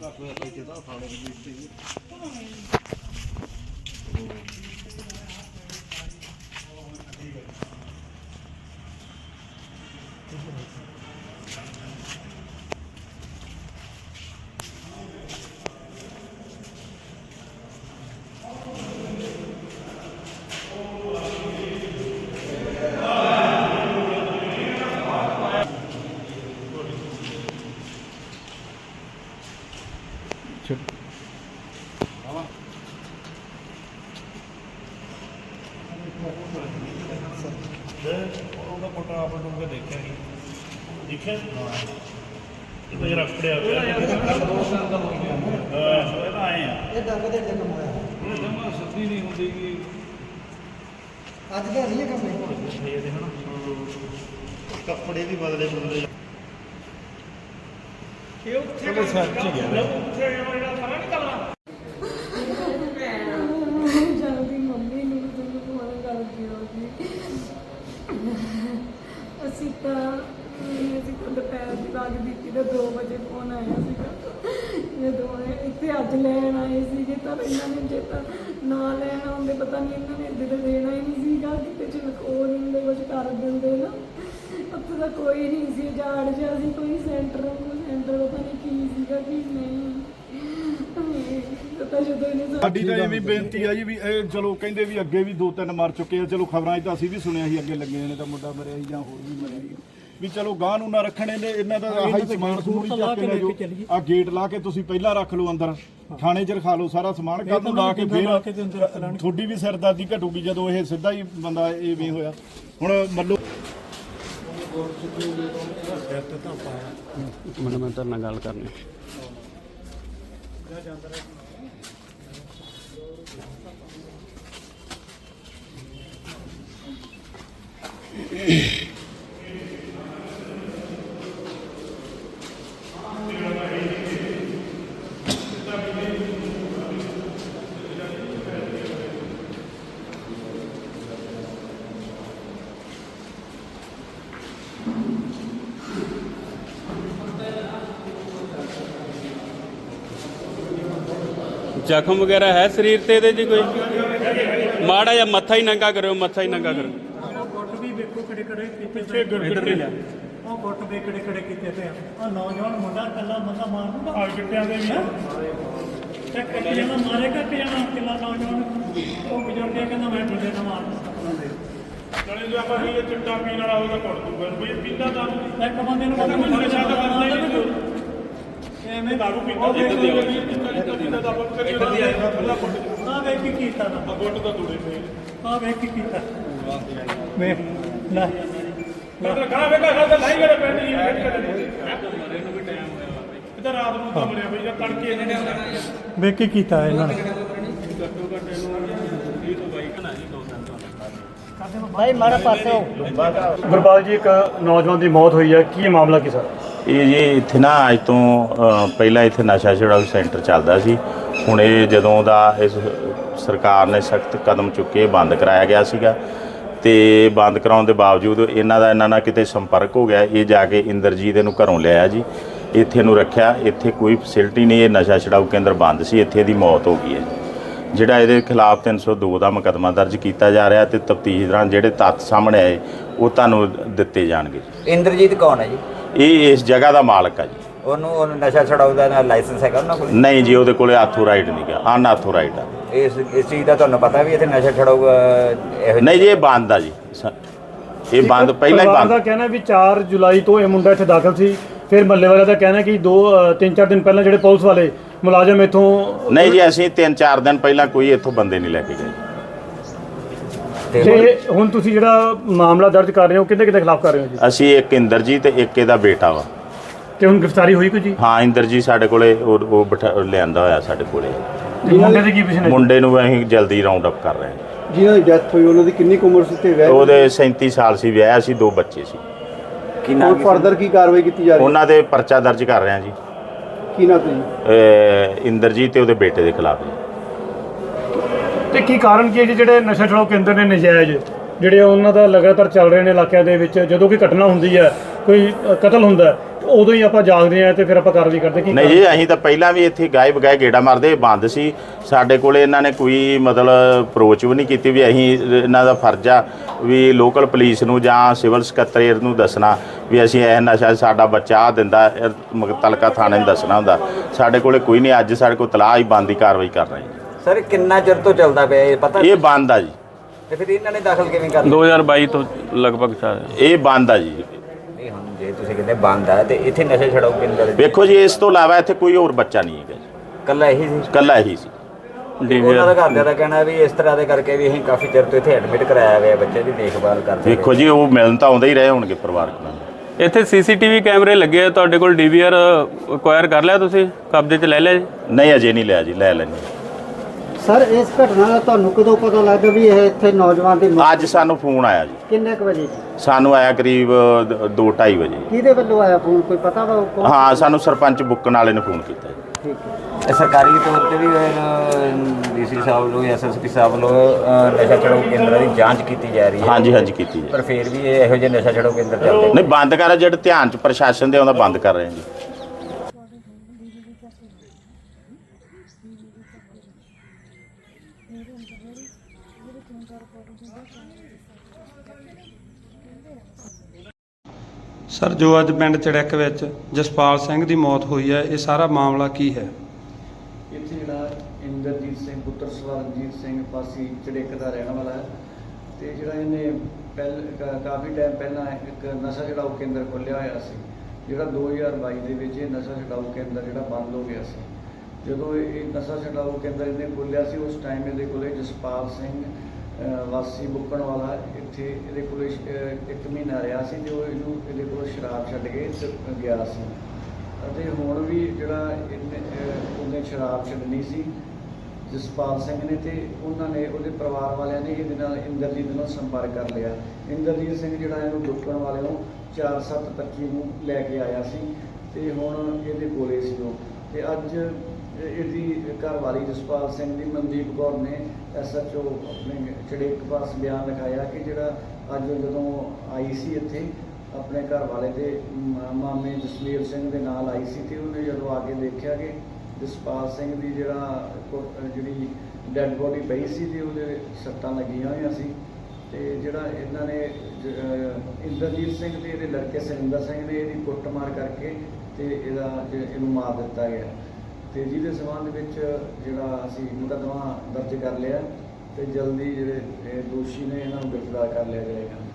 Bırak böyle paket. ਉਹਦਾ photo ਆਪ ਨੂੰ ਕੇ ਦੇਖਿਆ ਨਹੀਂ ਦੇਖਿਆ ਹਾਂ ਇਹ ਤਾਂ ਜਰਾ ਫੜਿਆ ਪਿਆ ਹਾਂ ਇਹ ਤਾਂ ਆਏ ਆ ਇਹ ਦੰਗ ਦੇ ਜ਼ਖਮ ਹੋਇਆ ਇਹ ਜਮਾ ਸਿੱਧੀ ਨਹੀਂ ਹੁੰਦੀ ਕਿ ਅੱਜ ਦਾ ਨਹੀਂ ਇਹ ਕੰਮ ਦੇਖਣਾ ਕੱਪੜੇ ਵੀ ਬਦਲੇ ਬਦਲੇ। ਇਹ ਉੱਥੇ ਕੋਈ ਸੱਚ ਹੀ। ਹੈ ਉੱਥੇ ਜਿਹੜਾ ਸਾਰਾ ਨਹੀਂ ਕਰਨਾ ਜਲਦੀ ਮੰਮੀ ਨੂੰ ਤੁਹਾਨੂੰ ਫੋਨ ਕਰ ਦਿਓ ਜੀ। ਅਸੀਂ ਤਾਂ ਅਸੀਂ ਤਾਂ ਦੁਪਹਿਰ ਦੀ ਬਾਗ ਦਿੱਤੀ ਤੇ 2 ਵਜੇ ਫੋਨ ਆਇਆ ਸੀਗਾ। ਜਦੋਂ ਇਹ ਇੱਥੇ ਅੱਜ ਲੈਣ ਆਏ ਸੀਗੇ ਤਾਂ ਇਹਨਾਂ ਨੇ ਜੇ ਤਾਂ ਨਾ ਲੈਣ ਆਉਂਦੇ ਪਤਾ ਨਹੀਂ ਇਹਨਾਂ ਨੇ ਇੱਧਰ ਦੇਣਾ ਹੀ ਨਹੀਂ ਸੀਗਾ ਕਿਤੇ ਚਲਕੋ ਦਿੰਦੇ ਕੁਝ ਕਰ ਦਿੰਦੇ ਨਾ। ਉੱਥੇ ਤਾਂ ਕੋਈ ਨਹੀਂ ਸੀ ਜਾੜ ਜਿਹਾ ਸੀ ਕੋਈ ਸੈਂਟਰ ਸੈਂਟਰ ਪਤਾ ਨਹੀਂ ਕੀ ਸੀਗਾ ਕੀ ਨਹੀਂ ਤਾਂ ਜਦੋਂ ਇਹਨੇ ਸਾਡੀ ਤਾਂ ਐਵੇਂ ਬੇਨਤੀ ਆ ਜੀ ਵੀ ਇਹ ਚਲੋ ਕਹਿੰਦੇ ਵੀ ਅੱਗੇ ਵੀ ਦੋ ਤਿੰਨ ਮਰ ਚੁੱਕੇ ਆ। ਚਲੋ ਖਬਰਾਂ 'ਚ ਤਾਂ ਅਸੀਂ ਵੀ ਸੁਣਿਆ ਸੀ ਅੱਗੇ ਲੱਗੇ ਨੇ ਤਾਂ ਮੁੰਡਾ ਮਰਿਆ ਸੀ ਜਾਂ ਹੋਰ ਵੀ ਮਰਿਆ ਸੀ। ਵੀ ਚਲੋ ਗਾਂ ਨੂੰ ਨਾ ਰੱਖਣੇ ਨੇ ਇਹਨਾਂ ਦਾ ਆਹੀ ਸਮਾਨ ਸਮੂਨ ਚੱਕ ਕੇ ਲੈ ਜਾਓ। ਆ ਗੇਟ ਲਾ ਕੇ ਤੁਸੀਂ ਪਹਿਲਾਂ ਰੱਖ ਲਓ ਅੰਦਰ ਥਾਣੇ 'ਚ ਰਖਾ ਲਓ ਸਾਰਾ ਸਮਾਨ ਕੱਲ ਨੂੰ ਲਾ ਕੇ ਫੇਰ ਤੁਹਾਡੀ ਵੀ ਸਿਰਦਰਦੀ ਘਟੂਗੀ ਜਦੋਂ ਇਹ ਸਿੱਧਾ ਹੀ ਬੰਦਾ ਐਵੇਂ ਹੋਇਆ। ਹੁਣ ਮੈਨੂੰ ਮੈਂ ਤੁਹਾਡੇ ਨਾਲ ਗੱਲ ਕਰਨੀ। ਜ਼ਖਮ ਵਗੈਰਾ ਹੈ ਸਰੀਰ ਤੇ ਇਹਦੇ ਜੀ ਕੋਈ? ਮਾੜਾ ਜਿਹਾ ਮੱਥਾ ਹੀ ਨੰਗਾ ਕਰਿਓ, ਮੱਥਾ ਹੀ ਨੰਗਾ ਕਰੋ ਵੀ ਵੇਖੋ ਕਿਹੜੇ ਕਿਹੜੇ ਕੀਤੇ ਪਏ ਆ। ਉਹ ਗੁੱਟ ਵੀ ਕਿਹੜੇ ਕਿਹੜੇ ਕੀਤੇ ਪਏ ਆ? ਉਹ ਨੌਜਵਾਨ ਮੁੰਡਾ ਕੱਲਾ ਬੰਦਾ ਮਾਰ ਦੂਗਾ? ਆ ਗਿੱਟਿਆਂ ਦੇ ਵੀ। ਤੇ ਇੱਕ ਜਣਾ ਮਾਰੇਗਾ ਕਿ ਜਣਾ ਕਿਲਾ ਨੌਜਵਾਨ। ਉਹ ਬਜ਼ੁਰਗ ਕਹਿੰਦਾ ਮੈਂ ਦੂਜੇ ਨਾਲ ਮਾਰ ਚਲੇ ਜੋ ਆਪਾਂ ਵੀ ਇਹ ਚਿੱਟਾ ਪੀਣ ਵਾਲਾ ਹੋਗਾ ਕੁੱਟ ਦੂਗਾ। ਵੀ ਪੀਂਦਾ ਤਾਂ ਇੱਕ ਬੰਦੇ ਨੂੰ ਪਤਾ ਨਹੀਂ ਨਸ਼ਾ ਤਾਂ ਕਰਦਾ ਹੀ ਨਹੀਂ। ਐਵੇਂ ਦਾਰੂ ਪੀਂਦਾ ਜਿੱਦਾਂ ਦੀ ਜਿੱਦਾਂ ਪੀਂਦਾ ਤਾਂ ਆਪਾਂ ਕਰੀ ਦੀ ਆਏਗਾ ਖੁੱਲਾ ਕੁੱਟ ਆ ਵੇਖ ਕੀ ਕੀਤਾ ਨਾ ਗੁੱਟ ਤਾਂ ਦੂੜੇ ਪਏ ਆ ਵੇਖ ਕੀ ਕੀਤਾ। ਵੇਖ। ਮੈਂ ਤਾਂ ਵੇਖਾ ਨੂੰ ਰਾਤ ਬਈ ਜਾਂ ਤੜਕੇ ਇਹਨਾਂ ਨੇ ਵੇਖ ਕੀ ਕੀਤਾ ਇਹਨਾਂ ਨੇ। ਗੁਰਬਾਲ ਜੀ ਇੱਕ ਨੌਜਵਾਨ ਦੀ ਮੌਤ ਹੋਈ ਹੈ। ਕੀ ਮਾਮਲਾ ਕੀ ਸਰ? ਇਹ ਜੀ ਇੱਥੇ ਨਾ ਅੱਜ ਤੋਂ ਪਹਿਲਾਂ ਇੱਥੇ ਨਸ਼ਾ ਛੁਡਾਊ ਸੈਂਟਰ ਚੱਲਦਾ ਸੀ। ਹੁਣ ਇਹ ਜਦੋਂ ਦਾ ਇਸ ਸਰਕਾਰ ਨੇ ਸਖਤ ਕਦਮ ਚੁੱਕੇ ਬੰਦ ਕਰਾਇਆ ਗਿਆ ਸੀਗਾ। ਤੇ ਬੰਦ ਕਰਾਉਣ ਦੇ ਬਾਵਜੂਦ ਇਹਨਾਂ ਦਾ ਇਹਨਾਂ ਨਾਲ ਕਿਤੇ ਸੰਪਰਕ ਹੋ ਗਿਆ ਇਹ ਜਾ ਕੇ ਇੰਦਰਜੀਤ ਇਹਨੂੰ ਘਰੋਂ ਲਿਆਇਆ ਜੀ। ਇੱਥੇ ਨੂੰ ਰੱਖਿਆ ਇੱਥੇ ਕੋਈ ਫੈਸਿਲਿਟੀ ਨਹੀਂ ਇਹ ਨਸ਼ਾ ਛੁਡਾਊ ਕੇਂਦਰ ਬੰਦ ਸੀ ਇੱਥੇ ਦੀ ਮੌਤ ਹੋ ਗਈ ਹੈ ਜੀ। ਜਿਹੜਾ ਇਹਦੇ ਖਿਲਾਫ 302 ਦਾ ਮੁਕੱਦਮਾ ਦਰਜ ਕੀਤਾ ਜਾ ਰਿਹਾ ਤੇ ਤਫਤੀਸ਼ ਦੌਰਾਨ ਜਿਹੜੇ ਤੱਥ ਸਾਹਮਣੇ ਆਏ ਉਹ ਤੁਹਾਨੂੰ ਦਿੱਤੇ ਜਾਣਗੇ ਜੀ। ਇੰਦਰਜੀਤ ਕੌਣ ਹੈ ਜੀ? ਇਹ ਇਸ ਜਗ੍ਹਾ ਦਾ ਮਾਲਕ ਆ ਜੀ। ਉਹਨੂੰ ਉਹਨੂੰ ਨਸ਼ਾ ਛਡਾਊ ਦਾ ਲਾਇਸੈਂਸ ਹੈਗਾ ਉਹਨਾਂ ਕੋਲ? ਨਹੀਂ ਜੀ ਉਹਦੇ ਕੋਲੇ ਆਥੋਰਾਈਡ ਨਹੀਂ ਗਾ ਅਨਆਥੋਰਾਈਡ ਆ। ਇਸ ਇਸ ਚੀਜ਼ ਦਾ ਤੁਹਾਨੂੰ ਪਤਾ ਵੀ ਇੱਥੇ ਨਸ਼ਾ ਛਡਾਊ ਅਹ, ਇਹੋ ਨਹੀਂ ਜੀ ਇਹ ਬੰਦ ਆ ਜੀ। ਸ- ਇਹ ਬੰਦ ਪਹਿਲਾਂ ਹੀ ਪਰਿਵਾਰ ਦਾ ਬੰਦ ਕਹਿਣਾ ਵੀ 4 ਜੁਲਾਈ ਤੋਂ ਇਹ ਮੁੰਡਾ ਇੱਥੇ ਦਾਖਲ ਸੀ। ਫਿਰ ਮੱਲੇ ਵਾਲਾ ਦਾ ਕਹਿਣਾ ਕਿ ਦੋ 3-4 ਦਿਨ ਪਹਿਲਾਂ ਜਿਹੜੇ ਪੁਲਿਸ ਵਾਲੇ ਮੁਲਾਜ਼ਮ ਇੱਥੋਂ ਨਹੀਂ ਜੀ ਅਸੀਂ 3-4 ਦਿਨ ਪਹਿਲਾਂ ਕੋਈ ਇੱਥੋਂ ਬੰਦੇ ਨਹੀਂ ਲੈ ਕੇ ਗਏ। ਤੇ ਤੇ ਹੁਣ ਤੁਸੀਂ ਜਿਹੜਾ ਮਾਮਲਾ ਦਰਜ ਕਰ ਰਹੇ ਹੋ ਕਿਹਦੇ ਕਿਹਦੇ ਖਿਲਾਫ ਕਰ ਰਹੇ ਹੋ ਜੀ? ਅਸੀਂ ਇੱਕ ਇੰਦਰਜੀਤ ਤੇ ਇੱਕ ਇਹਦਾ ਬੇਟਾ ਵਾ। ਤੇ ਹੁਣ ਗ੍ਰਿਫਤਾਰੀ ਹੋਈ ਕੋਈ ਜੀ? ਹਾਂ ਇੰਦਰਜੀਤ ਸਾਡੇ ਕੋਲੇ ਉਹ ਉਹ ਬਿਠਾ ਲਿਆਂਦਾ ਹੋਇਆ ਸਾਡੇ ਕੋਲੇ। ਮੁੰਡੇ ਦੀ ਕੀ ਪੋਜੀਸ਼ਨ ਹੈ ਮੁੰਡੇ ਨੂੰ ਅਸੀਂ ਜਲਦੀ ਰਾਉਂਡ ਅਪ ਕਰ ਰਹੇ ਹਾਂ। ਜਿਹਨਾਂ ਦੀ ਡੈਥ ਹੋਈ ਉਹਨਾਂ ਦੀ ਕਿੰਨੀ ਕੁ ਉਮਰ ਸੀ ਤੇ ਵੈਸੇ ਉਹਦੇ 37 ਸਾਲ ਸੀ ਵਿਆਹ ਸੀ ਦੋ ਬੱਚੇ ਸੀ। ਕੀ ਨਾਮ ਹੈ ਫਰਦਰ ਕੀ ਕਾਰਵਾਈ ਕੀਤੀ ਜਾ ਰਹੀ ਹੈ? ਉਹਨਾਂ ਦੇ ਪਰਚਾ ਦਰਜ ਕਰ ਰਹੇ ਹਾਂ ਜੀ। ਕੀ ਨਾ ਤੁਸੀਂ ਅਹ ਇੰਦਰਜੀਤ ਤੇ ਉਹਦੇ ਬੇਟੇ ਦੇ ਖਿਲਾਫ ਜੀ। ਤੇ ਕੀ ਕਾਰਨ ਕੀ ਹੈ ਜੀ ਜਿਹੜੇ ਨਸ਼ਾ ਛਡਾਊ ਕੇਂਦਰ ਨੇ ਨਜਾਇਜ਼ ਜਿਹੜੇ ਉਹਨਾਂ ਦਾ ਲਗਾਤਾਰ ਚੱਲ ਰਹੇ ਨੇ ਇਲਾਕਿਆਂ ਦੇ ਵਿੱਚ ਜਦੋਂ ਕੋਈ ਘਟਨਾ ਹੁੰਦੀ ਹੈ ਕੋਈ ਅ, ਕਤਲ ਹੁੰਦਾ ਹੈ, ਉਦੋਂ ਹੀ ਆਪਾਂ ਜਾਗਦੇ ਆ ਤੇ ਫਿਰ ਆਪਾਂ ਕਾਰਵਾਈ ਕਰਦੇ ਕੀ ਨਹੀਂ ਜੀ ਅਸੀਂ ਤਾਂ ਪਹਿਲਾਂ ਵੀ ਇੱਥੇ ਗਾਇਬ ਗਾਇ ਗੇੜਾ ਮਾਰਦੇ ਬੰਦ ਸੀ। ਸਾਡੇ ਕੋਲੇ ਇਹਨਾਂ ਨੇ ਕੋਈ ਮਤਲਬ ਅਪਰੋਚ ਵੀ ਨਹੀਂ ਕੀਤੀ ਵੀ ਅਸੀਂ ਇਹਨਾਂ ਦਾ ਫਰਜ਼ ਆ ਵੀ ਲੋਕਲ ਪੁਲਿਸ ਨੂੰ ਜਾਂ ਸਿਵਲ ਸਕੱਤਰੇਟ ਨੂੰ ਦੱਸਣਾ ਵੀ ਅਸੀਂ ਇਹ ਨਸ਼ਾ ਸਾਡਾ ਬੱਚਾ ਦਿੰਦਾ ਇਹ ਥਾਣੇ ਨੂੰ ਦੱਸਣਾ ਹੁੰਦਾ। ਸਾਡੇ ਕੋਲੇ ਕੋਈ ਨਹੀਂ ਅੱਜ ਸਾਡੇ ਕੋਲ ਤਲਾਹ ਹੀ ਬੰਦ ਦੀ ਕਾਰਵਾਈ ਕਰ ਰਹੇ ਹਾਂ। ਸਰ ਕਿੰਨਾ ਚਿਰ ਤੋਂ ਚੱਲਦਾ ਪਿਆ ਇਹ? ਪਤਾ ਇਹ ਬੰਦ ਆ ਜੀ। ਤੇ ਫਿਰ ਇਹਨਾਂ ਨੇ ਦਾਖਲ ਕਿਵੇਂ ਕਰ ਲਿਆ? 2022 ਤੋਂ ਲਗਭਗ ਚੱਲ ਇਹ ਬੰਦ ਆ ਜੀ। ਜੇ ਤੁਸੀਂ ਕਹਿੰਦੇ ਬੰਦ ਆ ਤੇ ਇੱਥੇ ਨਸ਼ਾ ਛਡਾਓ ਕੇਂਦਰ ਵੇਖੋ ਜੀ ਇਸ ਤੋਂ ਇਲਾਵਾ ਇੱਥੇ ਕੋਈ ਹੋਰ ਬੱਚਾ ਨਹੀਂ ਹੈਗਾ ਜੀ। ਕੱਲਾ ਇਹੀ ਸੀ? ਇਕੱਲਾ ਇਹੀ ਸੀ। ਉਹਨਾਂ ਦਾ ਘਰਦਿਆਂ ਦਾ ਕਹਿਣਾ ਵੀ ਇਸ ਤਰ੍ਹਾਂ ਦੇ ਕਰਕੇ ਵੀ ਅਸੀਂ ਕਾਫੀ ਚਿਰ ਤੋਂ ਇੱਥੇ ਐਡਮਿਟ ਕਰਾਇਆ ਹੋਇਆ ਬੱਚੇ ਦੀ ਦੇਖਭਾਲ ਕਰਦੇ ਵੇਖੋ ਜੀ ਉਹ ਮਿਲਣ ਤਾਂ ਆਉਂਦੇ ਹੀ ਰਹੇ ਹੋਣਗੇ ਪਰਿਵਾਰਕ ਨਾਲ। ਇੱਥੇ ਸੀਸੀਟੀਵੀ ਕੈਮਰੇ ਲੱਗੇ ਆ ਤੁਹਾਡੇ ਕੋਲ ਡੀਵੀਆਰ ਅਕਵਾਇਰ ਕਰ ਲਿਆ ਤੁਸੀਂ? ਕਬਜ਼ੇ 'ਚ ਲੈ ਲਿਆ ਜੀ? ਨਹੀਂ ਅਜੇ ਨਹੀਂ ਲਿਆ ਜੀ ਲੈ ਲੈਣੀ ਸਰ ਇਸ ਘਟਨਾ ਦਾ ਤੁਹਾਨੂੰ ਕਦੋਂ ਪਤਾ ਲੱਗਾ ਵੀ ਇਹ ਇੱਥੇ ਨੌਜਵਾਨ ਦੀ ਮੌਤ ਅੱਜ ਸਾਨੂੰ ਫੋਨ ਆਇਆ ਜੀ। ਕਿੰਨੇ ਕੁ ਵਜੇ? ਜੀ ਸਾਨੂੰ ਆਇਆ ਕਰੀਬ 2:30 ਵਜੇ। ਕਿਹਦੇ ਵੱਲੋਂ ਆਇਆ ਫੋਨ? ਕੋਈ ਪਤਾ ਵਾ ਉਹ ਕੌਣ? ਹਾਂ ਸਾਨੂੰ ਸਰਪੰਚ ਬੁੱਕਣ ਵਾਲੇ ਨੇ ਫੋਨ ਕੀਤਾ ਜੀ। ਠੀਕ ਹੈ। ਇਹ ਸਰਕਾਰੀ ਤੌਰ ਤੇ ਵੀ ਡੀਸੀ ਸਾਹਿਬ ਨੂੰ ਐਸਐਸਪੀ ਸਾਹਿਬ ਨੂੰ ਅਹ, ਨਸ਼ਾ ਛਡਾਓ ਕੇਂਦਰਾਂ ਦੀ ਜਾਂਚ ਕੀਤੀ ਜਾ ਰਹੀ ਹੈ। ਹਾਂਜੀ ਹਾਂਜੀ ਕੀਤੀ ਜੀ ਪਰ ਫਿਰ ਵੀ ਇਹ ਇਹੋ ਜਿਹੇ ਨਸ਼ਾ ਛਡਾਓ ਕੇਂਦਰ ਚੱਲਦੇ ਨਹੀਂ ਬੰਦ ਕਰ ਜਿਹੜੇ ਧਿਆਨ ਚ ਪ੍ਰਸ਼ਾਸਨ ਦੇ ਆਉਂਦਾ ਬੰਦ ਕਰ ਰਹੇ ਹਾਂ ਜੀ। ਸਰ, ਜੋ ਅੱਜ ਪਿੰਡ ਚੜੈਕ ਵਿੱਚ ਜਸਪਾਲ ਸਿੰਘ ਦੀ ਮੌਤ ਹੋਈ ਹੈ, ਇਹ ਸਾਰਾ ਮਾਮਲਾ ਕੀ ਹੈ? ਇੱਥੇ ਜਿਹੜਾ ਇੰਦਰਜੀਤ ਸਿੰਘ, ਪੁੱਤਰ ਸਵਰਨਜੀਤ ਸਿੰਘ ਪਾਸੀ ਚੜੇਕ ਦਾ ਰਹਿਣ ਵਾਲਾ ਹੈ ਤੇ ਜਿਹੜਾ ਇਹਨੇ ਪਹਿਲ, ਕਾ- ਕਾਫੀ ਟਾਈਮ ਪਹਿਲਾਂ ਇੱਕ ਨਸ਼ਾ ਛਡਾਊ ਕੇਂਦਰ ਖੋਲ੍ਹਿਆ ਹੋਇਆ ਸੀ, ਜਿਹੜਾ 2022 ਦੇ ਵਿੱਚ ਇਹ ਨਸ਼ਾ ਛਡਾਊ ਕੇਂਦਰ ਜਿਹੜਾ ਬੰਦ ਹੋ ਗਿਆ ਸੀ। ਜਦੋਂ ਇਹ ਨਸ਼ਾ ਛਡਾਊ ਕੇਂਦਰ ਇਹਨੇ ਖੋਲ੍ਹਿਆ ਸੀ, ਉਸ ਟਾਈਮ ਇਹਦੇ ਕੋਲੇ ਜਸਪਾਲ ਸਿੰਘ ਵਾਸੀ ਬੁੱਕਣ ਵਾਲਾ ਇੱਥੇ ਇਹਦੇ ਕੋਲ ਇੱਕ ਮਹੀਨਾ ਰਿਹਾ ਸੀ ਤੇ ਉਹ ਇਹਨੂੰ ਇਹਦੇ ਕੋਲ ਸ਼ਰਾਬ ਛੱਡ ਕੇ ਗਿਆ ਸੀ। ਅਤੇ ਹੁਣ ਵੀ ਜਿਹੜਾ ਇਹਨੇ ਉਹਨੇ ਸ਼ਰਾਬ ਛੱਡਣੀ ਸੀ, ਜਸਪਾਲ ਸਿੰਘ ਨੇ ਤੇ ਉਹਨਾਂ ਨੇ ਉਹਦੇ ਪਰਿਵਾਰ ਵਾਲਿਆਂ ਨੇ ਇਹਦੇ ਨਾਲ ਇੰਦਰਜੀਤ ਨਾਲ ਸੰਪਰਕ ਕਰ ਲਿਆ। ਇੰਦਰਜੀਤ ਸਿੰਘ ਜਿਹੜਾ ਇਹਨੂੰ ਡੁੱਕਣ ਵਾਲਿਆਂ 4725 ਨੂੰ ਲੈ ਕੇ ਆਇਆ ਸੀ ਤੇ ਹੁਣ ਇਹਦੇ ਕੋਲੇ ਸੀ ਉਹ। ਤੇ ਅੱਜ ਇਹਦੀ ਘਰਵਾਲੀ ਜਸਪਾਲ ਸਿੰਘ ਦੀ ਮਨਦੀਪ ਕੌਰ ਨੇ ਐਸਐਚਓ ਆਪਣੇ ਚੜੇਕ ਪਾਸ ਬਿਆਨ ਲਿਖਾਇਆ ਕਿ ਜਿਹੜਾ ਅੱਜ ਜਦੋਂ ਆਈ ਸੀ ਇੱਥੇ, ਆਪਣੇ ਘਰ ਵਾਲੇ ਦੇ ਮਾਮੇ ਜਸਵੀਰ ਸਿੰਘ ਦੇ ਨਾਲ ਆਈ ਸੀ ਤੇ ਉਹਨੇ ਜਦੋਂ ਆ ਕੇ ਦੇਖਿਆ ਕਿ ਜਸਪਾਲ ਸਿੰਘ ਦੀ ਜਿਹੜਾ ਕੋ- ਜਿਹੜੀ ਡੈੱਡ ਬੋਡੀ ਪਈ ਸੀ ਤੇ ਉਹਦੇ ਸੱਟਾਂ ਲੱਗੀਆਂ ਹੋਈਆਂ ਸੀ ਤੇ ਜਿਹੜਾ ਇਹਨਾਂ ਨੇ ਜ- ਇੰਦਰਜੀਤ ਸਿੰਘ ਤੇ ਇਹਦੇ ਲੜਕੇ ਸੁਰਿੰਦਰ ਸਿੰਘ ਨੇ ਇਹਦੀ ਕੁੱਟਮਾਰ ਕਰਕੇ ਤੇ ਇਹਦਾ ਜ- ਇਹਨੂੰ ਮਾਰ ਦਿੱਤਾ ਗਿਆ। ਤੇ ਜਿਹਦੇ ਸਬੰਧ ਵਿੱਚ ਜਿਹੜਾ ਅਸੀਂ ਮੁਕੱਦਮਾ ਦਰਜ ਕਰ ਲਿਆ, ਤੇ ਜਲਦੀ ਜਿਹੜੇ ਦੋਸ਼ੀ ਨੇ ਇਹਨਾਂ ਨੂੰ ਗ੍ਰਿਫਤਾਰ ਕਰ ਲਿਆ ਜਾਏਗਾ।